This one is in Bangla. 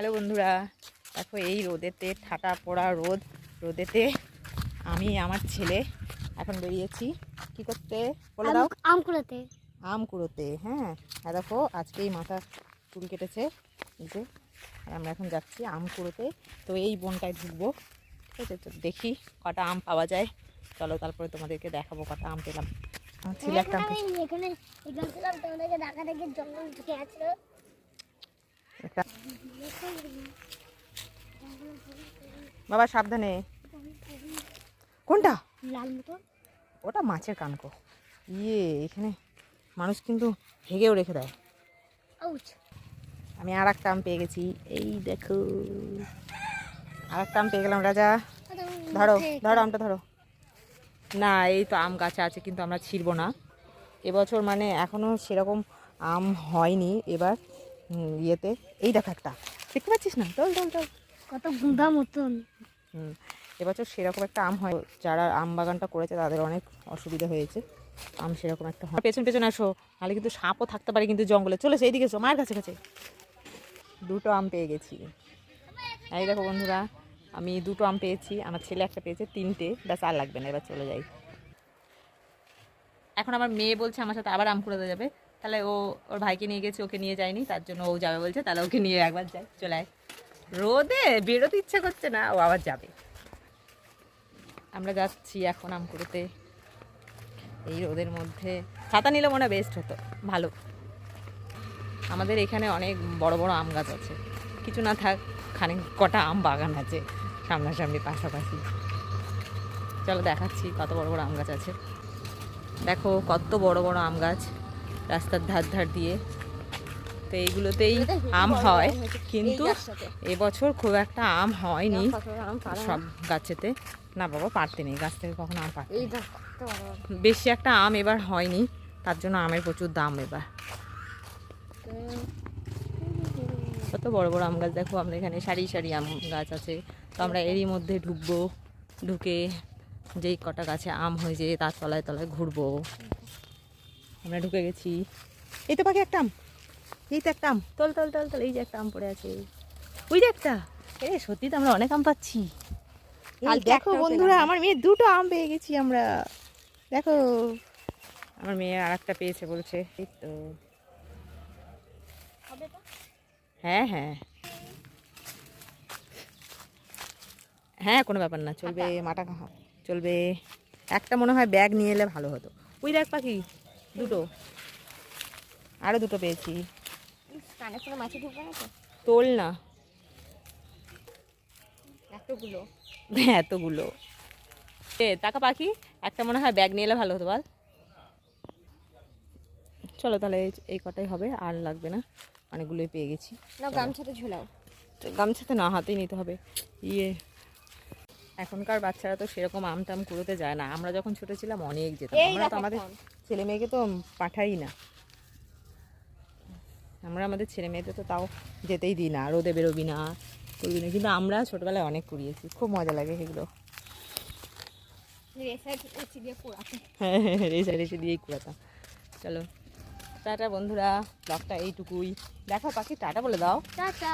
হ্যালো বন্ধুরা দেখো এই রোদেতে ঠাটা পড়া রোদ রোদেতে আমি আমার ছেলে এখন বেরিয়েছি। কি করতে? বলে দাও। আম কুড়াতে। আম কুড়োতে হ্যাঁ। আর দেখো আজকেই মাথা চুল কেটেছে। এই যে আমরা এখন যাচ্ছি আম কুড়োতে। তো এই বনটায় ঢুকবো। ঠিক আছে তো দেখি কটা আম পাওয়া যায়। চলো তারপরে তোমাদেরকে দেখাবো কটা আম পেলাম। আমার ছেলে একটা আম পেয়েছে। এখানে এখানে ছিলাম তোমাদেরকে ডাকা ডাকি জঙ্গল ঢুকে আছে একটা বাবা সাবধানে। কোনটা? ওটা মাছের কানকো। ইয়ে এখানে মানুষ কিন্তু হেগেও রেখে দেয়। আমি আর একটা আম পেয়ে গেছি। এই দেখো। আর একটা আম পেয়ে গেলাম রাজা। ধরো ধরো আমটা ধরো। না এই তো আম গাছে আছে কিন্তু আমরা ছিড়বো না। এবছর মানে এখনও সেরকম আম হয়নি। এবার ইয়েতে। এই দেখো একটা। দেখতে পাচ্ছিস না? চল চল চল কত গুঁদা মতন। এবছর সেরকম একটা আম হয়। যারা আম বাগানটা করেছে, তাদের অনেক অসুবিধা হয়েছে। আম সেরকম একটা হয় পেছন পেছন আসো, নাহলে কিন্তু সাপও থাকতে পারে কিন্তু জঙ্গলে। চলে এসো, এইদিকে এসো, মায়ের কাছে কাছে। দুটো আম পেয়ে গেছি। এই দেখো বন্ধুরা, আমি দুটো আম পেয়েছি, আমার ছেলে একটা পেয়েছে, তিনটে। ব্যাস, আর লাগবে না, এবার চলে যাই। এখন আমার মেয়ে বলছে, আমার সাথে আবার আম কুড়াতে যাবে। তাহলে ও, ওর ভাইকে নিয়ে গেছে, ওকে নিয়ে যায়নি, তার জন্য ও যাবে বলছে, তাহলে ওকে নিয়ে একবার যাই, চলে আয়। রোদে বেরোতে ইচ্ছা করছে না, ও আবার যাবে। আমরা যাচ্ছি এখন আম কুড়োতে এই রোদের মধ্যে। ছাতা নিলে মনে বেস্ট হতো। ভালো। আমাদের এখানে অনেক বড় বড় আম গাছ আছে। কিছু না থাক, খানিক কটা আম বাগান আছে সামনাসামনি পাশাপাশি। চলো দেখাচ্ছি কত বড় বড় আম গাছ আছে। দেখো কত বড় বড় আম গাছ রাস্তার ধার ধার দিয়ে। তো এইগুলোতেই আম হয়। কিন্তু এবছর খুব একটা আম হয়নি। সব গাছেতে। না বাবা, পারতে নেই। গাছ থেকে কখনো আম পারতে। বেশি একটা আম এবার হয়নি। তার জন্য আমের প্রচুর দাম এবার। কত বড় বড় আম গাছ। দেখো আমরা এখানে সারি সারি আম গাছ আছে। তো আমরা এরই মধ্যে ঢুকবো। ঢুকে যেই কটা গাছে আম হয়ে হয়েছে, তার তলায় তলায় ঘুরবো। আমরা ঢুকে গেছি। এই তো পাখি একটা আম। এই তো একটা আম তল তল তল তল এই যে একটা আম পড়ে আছে। ওই যে একটা। এ সত্যি তো আমরা অনেক আম পাচ্ছি। দেখো বন্ধুরা আমার মেয়ে দুটো আম পেয়ে গেছি আমরা। দেখো। আমার মেয়ে আর একটা পেয়েছে বলছে এই তো। হ্যাঁ হ্যাঁ। হ্যাঁ কোনো ব্যাপার না চলবে মাটা খাওয়া। চলবে। একটা মনে হয় ব্যাগ নিয়ে এলে ভালো হতো। ওই দেখ পাখি দুটো। আরও দুটো পেয়েছি। কানে কোনো মাছি ঢুকবে না তো তোল না। এতগুলো। হ্যাঁ, এতগুলো। এ টাকা পাখি একটা মনে হয় ব্যাগ নিয়ে এলে ভালো হতো বল। চলো তাহলে এই- কটাই হবে আর লাগবে না। অনেকগুলোই পেয়ে গেছি। না গামছাতে ঝুলাও। তো গামছাতে না হাতেই নিতে হবে। ইয়ে। এখনকার বাচ্চারা তো সেরকম আম টাম কুড়োতে যায় না। আমরা যখন ছোট ছিলাম অনেক যেতাম। আমরা তো আমাদের ছেলে মেয়েকে তো পাঠাই না। আমরা আমাদের ছেলে মেয়েদের তো তাও যেতেই দিই না রোদে বেরোবি না করবি না। কিন্তু আমরা ছোটোবেলায় অনেক কুড়িয়েছি খুব মজা লাগে সেগুলো রেসা দিয়ে পোড়াতে হ্যাঁ রেসা রেসে দিয়েই কুড়াতাম। চলো। টাটা বন্ধুরা ব্লগটা এইটুকুই। দেখো পাখি টাটা বলে দাও। টাটা।